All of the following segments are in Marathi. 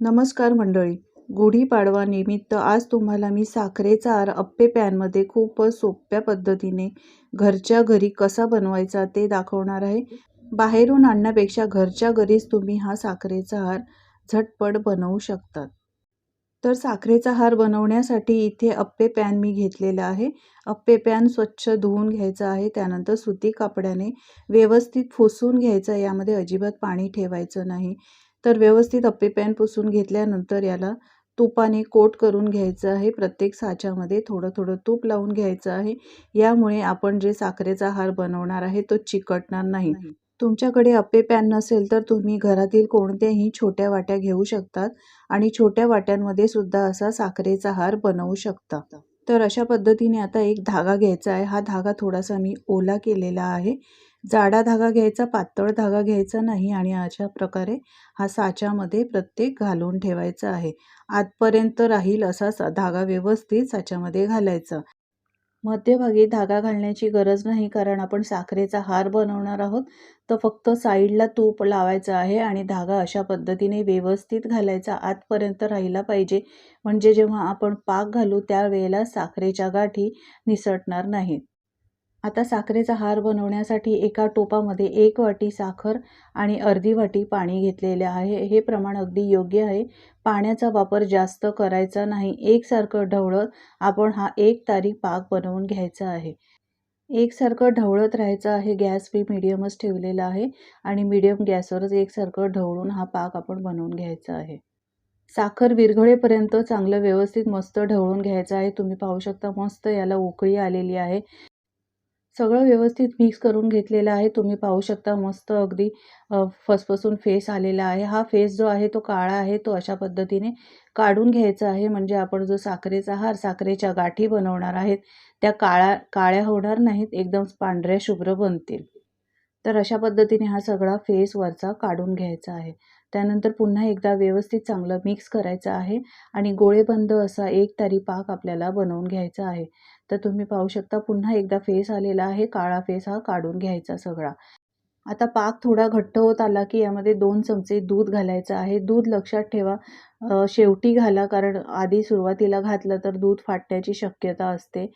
नमस्कार मंडळी. गुढीपाडवा निमित्त आज तुम्हाला मी साखरेचा हार अप्पे पॅनमध्ये खूपच सोप्या पद्धतीने घरच्या घरी कसा बनवायचा ते दाखवणार आहे. बाहेरून आणण्यापेक्षा घरच्या घरीच तुम्ही हा साखरेचा हार झटपट बनवू शकतात. तर साखरेचा हार बनवण्यासाठी इथे अप्पे पॅन मी घेतलेला आहे. अप्पे पॅन स्वच्छ धुवून घ्यायचा आहे. त्यानंतर सुती कापड्याने व्यवस्थित फुसून घ्यायचं यामध्ये अजिबात पाणी ठेवायचं नाही. तर व्यवस्थित अप्पे पॅन पुसून घेतल्यानंतर याला तुपाने कोट करून घ्यायचं आहे. प्रत्येक साच्यामध्ये थोडं थोडं तूप लावून घ्यायचं आहे. यामुळे आपण जे साखरेचा हार बनवणार आहे तो चिकटणार नाही. तुमच्याकडे अप्पे पॅन नसेल तर तुम्ही घरातील कोणत्याही छोट्या वाट्या घेऊ शकतात आणि छोट्या वाट्यांमध्ये सुद्धा असा साखरेचा हार बनवू शकता. तर अशा पद्धतीने आता एक धागा घ्यायचा आहे. हा धागा थोडासा मी ओला केलेला आहे. जाडा धागा घ्यायचा पातळ धागा घ्यायचा नाही आणि अशा प्रकारे हा साच्यामध्ये प्रत्येक घालून ठेवायचा आहे. आतपर्यंत राहील असा धागा व्यवस्थित साच्यामध्ये घालायचा. मध्यभागी धागा घालण्याची गरज नाही कारण आपण साखरेचा हार बनवणार आहोत तर फक्त साईडला तूप लावायचं आहे आणि धागा अशा पद्धतीने व्यवस्थित घालायचा. आतपर्यंत राहिला पाहिजे. म्हणजे जेव्हा आपण पाक घालू त्यावेळेला साखरेच्या गाठी निसटणार नाहीत. आता साखरेचा हार बनवण्यासाठी एका टोपामध्ये एक वाटी साखर आणि अर्धी वाटी पाणी घेतलेले आहे. हे प्रमाण अगदी योग्य आहे. पाण्याचा वापर जास्त करायचा नाही. एकसारखं ढवळत आपण हा एक तारी पाक बनवून घ्यायचा आहे. एकसारखं ढवळत राहायचं आहे. गॅस मी मिडियमच ठेवलेला आहे आणि मिडियम गॅसवरच एकसारखं ढवळून हा पाक आपण बनवून घ्यायचा आहे. साखर विरघळेपर्यंत चांगलं व्यवस्थित मस्त ढवळून घ्यायचं आहे. तुम्ही पाहू शकता मस्त याला उकळी आलेली आहे. सगळं व्यवस्थित मिक्स करून घेतलेलं आहे. तुम्ही पाहू शकता मस्त अगदी फसफसून फेस आलेला आहे. हा फेस जो आहे तो काळा आहे. तो अशा पद्धतीने काढून घ्यायचा आहे. म्हणजे आपण जो साखरेचा हार साखरेच्या गाठी बनवणार आहेत त्या काळा काळ्या होणार नाहीत. एकदम पांढऱ्या शुभ्र बनतील. तर अशा पद्धतीने हा सगळा फेस वरचा काढून घ्यायचा आहे. त्यानंतर पुन्हा एकदा व्यवस्थित चांगलं मिक्स करायचं आहे आणि गोळेबंद असा एक तारी पाक आपल्याला बनवून घ्यायचा आहे. तर तुम्ही पाहू शकता पुन्हा एकदा फेस आलेला आहे काळा फेस हा काढून घ्यायचा सगळा. आता पाक थोडा घट्ट होत आला की यामध्ये दोन चमचे दूध घालायचं आहे. दूध लक्षात ठेवा शेवटी घाला कारण आधी सुरुवातीला घातलं तर दूध फाटण्याची शक्यता असते.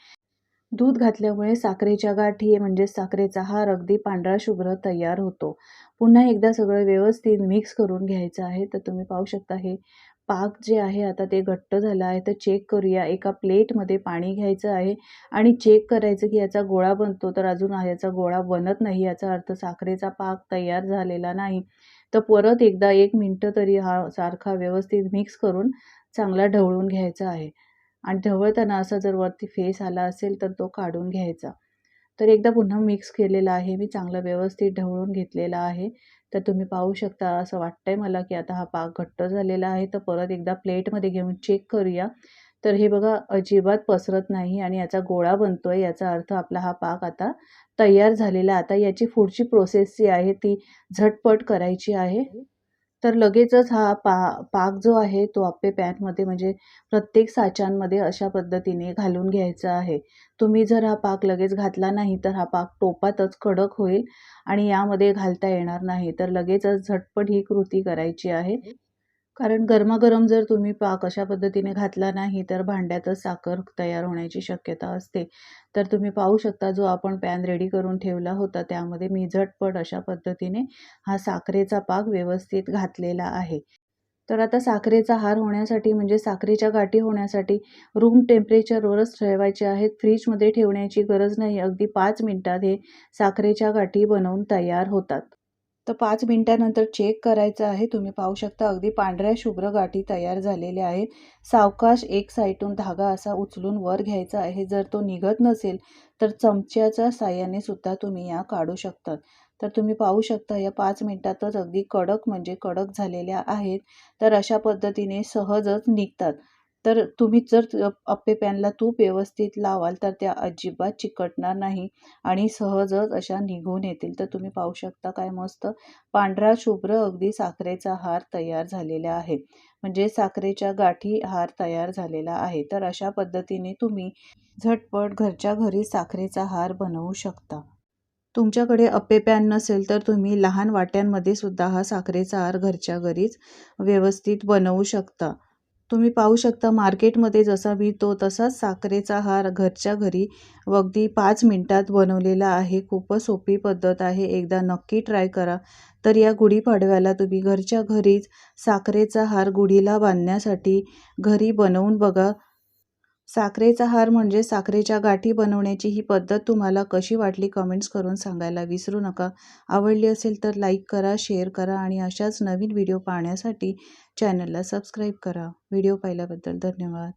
दूध घातल्यामुळे साखरेच्या गाठी म्हणजे साखरेचा हार अगदी पांढरा शुभ्र तयार होतो. पुन्हा एकदा सगळं व्यवस्थित मिक्स करून घ्यायचं आहे. तर तुम्ही पाहू शकता हे पाक जे आहे आता ते घट्ट झालं आहे. तर चेक करूया. एका प्लेटमध्ये पाणी घ्यायचं आहे आणि चेक करायचं की याचा गोळा बनतो तर अजून याचा गोळा बनत नाही. याचा अर्थ साखरेचा पाक तयार झालेला नाही. तर परत एकदा एक मिनटं तरी हा सारखा व्यवस्थित मिक्स करून चांगला ढवळून घ्यायचा आहे. आणि ढवळताना असा जर वरती फेस आला असेल तर तो काढून घ्यायचा. तर एकदा पुन्हा मिक्स केलेला आहे. मी चांगलं व्यवस्थित ढवळून घेतलेला आहे. तर तुम्ही पाहू शकता असं वाटतंय मला की आता हा पाक घट्ट झालेला आहे. तर परत एकदा प्लेटमध्ये घेऊन चेक करूया. तर हे बघा अजिबात पसरत नाही आणि याचा गोळा बनतो आहे याचा अर्थ आपला हा पाक आता तयार झालेला आता याची पुढची प्रोसेस जी आहे ती झटपट करायची आहे. तर लगेचच हा पा पाक जो आहे तो आपे पॅनमध्ये म्हणजे प्रत्येक साच्यांमध्ये अशा पद्धतीने घालून घ्यायचा आहे. तुम्ही जर हा पाक लगेच घातला नाही तर हा पाक टोपातच कडक होईल आणि यामध्ये घालता येणार नाही. तर लगेचच झटपट ही कृती करायची आहे. कारण गरमागरम जर तुम्ही पाक अशा पद्धतीने घातला नाही तर भांड्यातच साखर तयार होण्याची शक्यता असते. तर तुम्ही पाहू शकता जो आपण पॅन रेडी करून ठेवला होता त्यामध्ये मी झटपट अशा पद्धतीने हा साखरेचा पाक व्यवस्थित घातलेला आहे. तर आता साखरेचा हार होण्यासाठी म्हणजे साखरेच्या गाठी होण्यासाठी रूम टेम्परेचरवरच ठेवायचे आहेत. फ्रीजमध्ये ठेवण्याची गरज नाही. अगदी पाच मिनटात हे साखरेच्या गाठी बनवून तयार होतात. तर पाच मिनटानंतर चेक करायचं आहे. तुम्ही पाहू शकता अगदी पांढऱ्या शुभ्र गाठी तयार झालेल्या आहेत. सावकाश एक साईडून धागा असा उचलून वर घ्यायचा आहे. जर तो निघत नसेल तर चमच्याच्या साह्याने सुद्धा तुम्ही या काढू शकतात. तर तुम्ही पाहू शकता या पाच मिनटातच अगदी कडक म्हणजे कडक झालेल्या आहेत. तर अशा पद्धतीने सहजच निघतात. तर तुम्ही जर अप्पे पॅनला तूप व्यवस्थित लावाल तर त्या अजिबात चिकटणार नाही आणि सहजच अशा निघून येतील. तर तुम्ही पाहू शकता काय मस्त पांढरा शुभ्र अगदी साखरेचा हार तयार झालेला आहे. म्हणजे साखरेच्या गाठी हार तयार झालेला आहे. तर अशा पद्धतीने तुम्ही झटपट घरच्या घरी साखरेचा हार बनवू शकता. तुमच्याकडे अप्पे पॅन नसेल तर तुम्ही लहान वाट्यांमध्ये सुद्धा हा साखरेचा हार घरच्या घरीच व्यवस्थित बनवू शकता. तुम्ही पाहू शकता मार्केटमध्ये जसा मिळतो तसाच साखरेचा हार घरच्या घरी अगदी पाच मिनटात बनवलेला आहे. खूपच सोपी पद्धत आहे. एकदा नक्की ट्राय करा. तर या गुढीपाडव्याला तुम्ही घरच्या घरीच साखरेचा हार गुढीला बांधण्यासाठी घरी बनवून बघा. साखरेचा हार म्हणजे साखरेच्या गाठी बनवण्याची ही पद्धत तुम्हाला कशी वाटली कमेंट्स करून सांगायला विसरू नका. आवडली असेल तर लाईक करा शेअर करा आणि अशाच नवीन व्हिडिओ पाहण्यासाठी चॅनलला सबस्क्राईब करा. व्हिडिओ पाहिल्याबद्दल धन्यवाद.